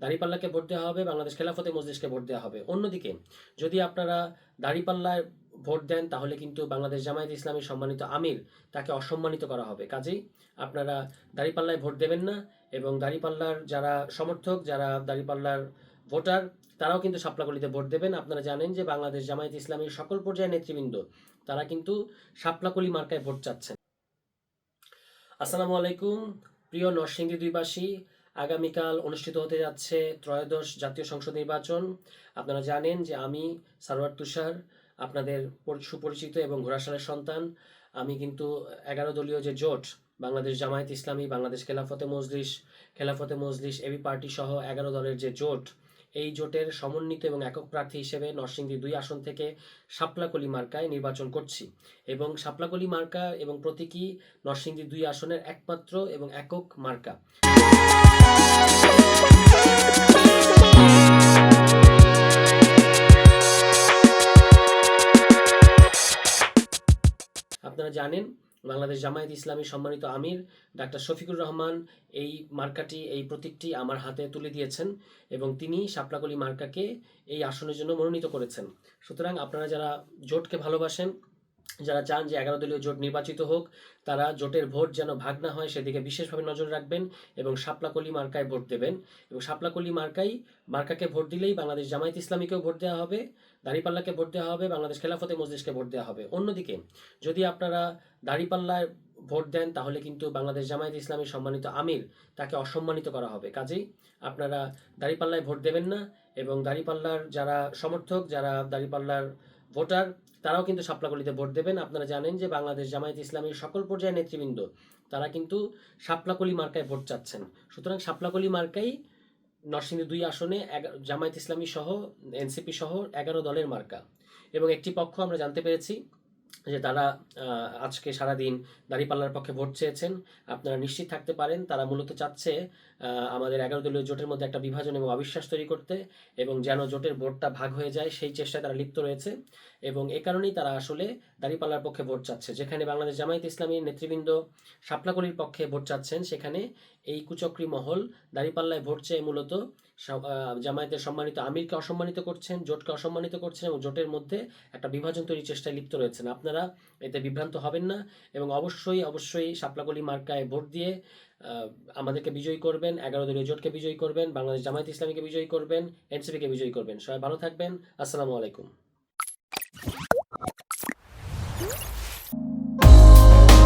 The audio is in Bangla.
দাঁড়িপাল্লাকে ভোট দেওয়া হবে, বাংলাদেশ খেলাফতে মজলিসকে ভোট দেওয়া হবে। অন্যদিকে, যদি আপনারা দাঁড়িপাল্লায় ভোট দেন, তাহলে কিন্তু বাংলাদেশ জামায়াত ইসলামী সম্মানিত আমির তাকে অসম্মানিত করা হবে। কাজেই আপনারা দাঁড়িপাল্লায় ভোট দেবেন না এবং দাঁড়িপাল্লার যারা সমর্থক, যারা দাঁড়িপাল্লার ভোটার, তারাও কিন্তু শাপলাকলিতে ভোট দেবেন। আপনারা জানেন যে বাংলাদেশ জামায়াত ইসলামীর সকল পর্যায়ের নেতৃবৃন্দ, তারা কিন্তু শাপলাকলি মার্কায় ভোট চাচ্ছেন। আসসালামু আলাইকুম, প্রিয় নরসিংদী দুইবাসী আগামীকাল অনুষ্ঠিত হতে যাচ্ছে ত্রয়োদশ জাতীয় সংসদ নির্বাচন। আপনারা জানেন যে আমি সারোয়ার তুষার, আপনাদের সুপরিচিত এবং ঘোড়াশালের সন্তান। আমি কিন্তু এগারো দলীয় যে জোট, বাংলাদেশ জামায়াত ইসলামী, বাংলাদেশ খেলাফতে মজলিস খেলাফতে মজলিস, এবি পার্টি সহ এগারো দলের যে জোট এই জোটের সমন্বিত এবং একক প্রার্থী হিসেবে নরসিংদী দুই আসন থেকে শাপলাকলি মার্কায় নির্বাচন করছি। এবং শাপলাকলি মার্কা এবং প্রতীকী নরসিংদী দুই আসনের একমাত্র এবং একক মার্কা। আপনারা জানেন বাংলাদেশ জামায়াত ইসলামী সম্মানিত আমির ডাক্তার শফিকুর রহমান এই মার্কাটি, এই প্রতীকটি আমার হাতে তুলে দিয়েছেন এবং তিনি শাপলাকলি মার্কাকে এই আসনের জন্য মনোনীত করেছেন। সুতরাং আপনারা যারা জোটকে ভালোবাসেন, যারা চান যে এগারো দলীয় জোট নির্বাচিত হোক, তারা জোটের ভোট যেন ভাগ না হয় সেদিকে বিশেষভাবে নজর রাখবেন এবং শাপলাকলি মার্কায় ভোট দেবেন। এবং শাপলাকলি মার্কাই, মার্কাকে ভোট দিলেই বাংলাদেশ জামায়াত ইসলামীকেও ভোট দেওয়া হবে, দাঁড়িপাল্লাকে ভোট দেওয়া হবে, বাংলাদেশ খেলাফতে মজলিসকে ভোট দেওয়া হবে। অন্যদিকে যদি আপনারা দাঁড়িপাল্লায় ভোট দেন, তাহলে কিন্তু বাংলাদেশ জামায়াত ইসলামী সম্মানিত আমির তাকে অসম্মানিত করা হবে। কাজেই আপনারা দাঁড়িপাল্লায় ভোট দেবেন না এবং দাঁড়িপাল্লার যারা সমর্থক, যারা দাঁড়িপাল্লার ভোটার, তারাও কিন্তু শাপলাকলিতে ভোট দেবেন। আপনারা জানেন যে বাংলাদেশ জামায়াত ইসলামীর সকল পর্যায়ের নেতৃবৃন্দ, তারা কিন্তু সাপলাকলি মার্কায় ভোট চাচ্ছেন। সুতরাং সাপলাকলি মার্কাই নরসিংদী দুই আসনে জামায়াত ইসলামী সহ, এনসিপি সহ এগারো দলের মার্কা। এবং একটি পক্ষ আমরা জানতে পেরেছি যে তারা আজকে সারাদিন দাঁড়িপাল্লার পক্ষে ভোট চেয়েছেন। আপনারা নিশ্চিত থাকতে পারেন, তারা মূলত চাচ্ছে আমাদের এগারো দলীয় জোটের মধ্যে একটা বিভাজন এবং অবিশ্বাস তৈরি করতে এবং যেন জোটের ভোটটা ভাগ হয়ে যায়, সেই চেষ্টায় তারা লিপ্ত রয়েছে এবং এ কারণেই তারা আসলে দাঁড়িপাল্লার পক্ষে ভোট চাচ্ছে। যেখানে বাংলাদেশ জামায়াত ইসলামীর নেতৃবৃন্দ শাপলাকলির পক্ষে ভোট চাচ্ছেন, সেখানে এই কুচক্রী মহল দাঁড়িপাল্লায় ভোট চেয়ে মূলত জামায়াতের সম্মানিত আমিরকে অসম্মানিত করছেন, জোটকে অসম্মানিত করছেন এবং জোটের মধ্যে একটা বিভাজন তৈরির চেষ্টায় লিপ্ত রয়েছেন। আপনারা আপনারা এতে বিভ্রান্ত হবেন না এবং অবশ্যই অবশ্যই সাপলাকলি মার্কায় ভোট দিয়ে আমাদেরকে বিজয়ী করবেন, এগারো দলীয় জোটকে বিজয়ী করবেন, বাংলাদেশ জামায়াত ইসলামীকে বিজয়ী করবেন, এনসিপিকে বিজয়ী করবেন। সবাই ভালো থাকবেন। আসসালামু আলাইকুম।